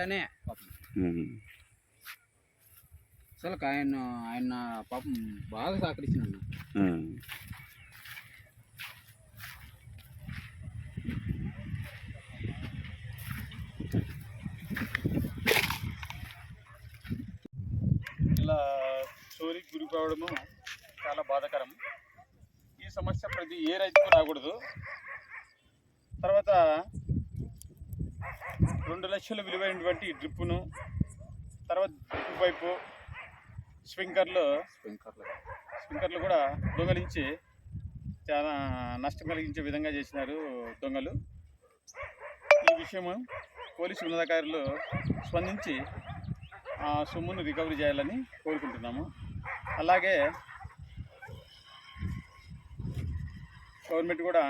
అంటానే పాపం. అసలు ఆయన ఆయన పాపం బాగా సహకరించిన ఉమ్. ఇలా చోరీకి గురి కావడము చాలా బాధాకరం ఈ సమస్య ప్రతి ఏ రైతుకు రాకూడదు తర్వాత రెండు లక్షల విలువైనటువంటి డ్రిప్పును తర్వాత డ్రిప్ పైపు స్ప్రింకర్లు స్ప్రింకర్లు. స్ప్రింకర్లు కూడా దొంగలించి చాలా నష్టం కలిగించే విధంగా చేసినారు దొంగలు. ఈ విషయము పోలీసు ఉన్నతాధికారులు స్పందించి ఆ సొమ్మును రికవరీ చేయాలని కోరుకుంటున్నాము. అలాగే గవర్నమెంట్ కూడా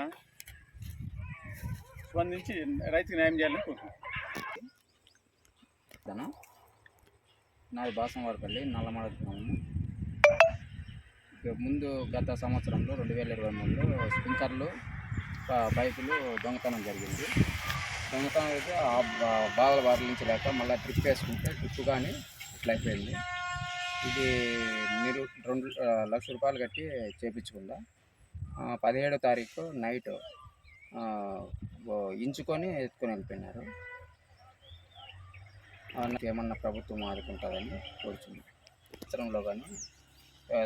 స్పందించి రైతుకు న్యాయం చేయాలని కోరుకుంటున్నాం చేస్తాను. నాది బాసంవారిపల్లి నల్లమడ గ్రామము ముందు గత సంవత్సరంలో రెండు వేల ఇరవై మూడులో స్ప్రింకర్లు బైకులు దొంగతనం జరిగింది. దొంగతనం అయితే ఆ బాధలు బాధలించలేక మళ్ళీ ట్రిప్ వేసుకుంటే ట్రిప్ కానీ ఇట్లా అయిపోయింది. ఇది మీరు రెండు లక్ష రూపాయలు కట్టి చేపించుకుందా. పదిహేడో తారీఖు నైట్ ఇంచుకొని ఎత్తుకొని వెళ్ళిపోయినారు. ఏమన్నా ప్రభుత్వం ఆదుకుంటుందని కోరుచున్నాను సంవత్సరంలో కానీ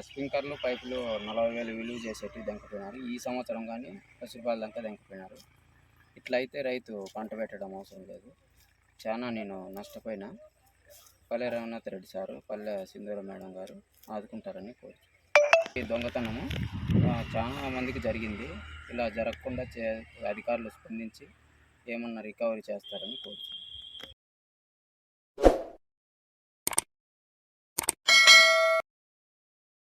స్ప్రింకర్లు పైపులు నలభై వేలు విలువ చేసేటివి దెంకపోయినారు. ఈ సంవత్సరం కానీ పది రూపాయల దాకా దెంకపోయినారు. ఇట్లా అయితే రైతు పంట పెట్టడం అవసరం లేదు. చాలా నేను నష్టపోయినా. పల్లె రఘునాథ్ రెడ్డి సారు పల్లె సింధూర మేడం గారు ఆదుకుంటారని కోరుచు ఈ దొంగతనము చాలా మందికి జరిగింది. ఇలా జరగకుండా చే అధికారులు స్పందించి ఏమన్నా రికవరీ చేస్తారని కోరుచు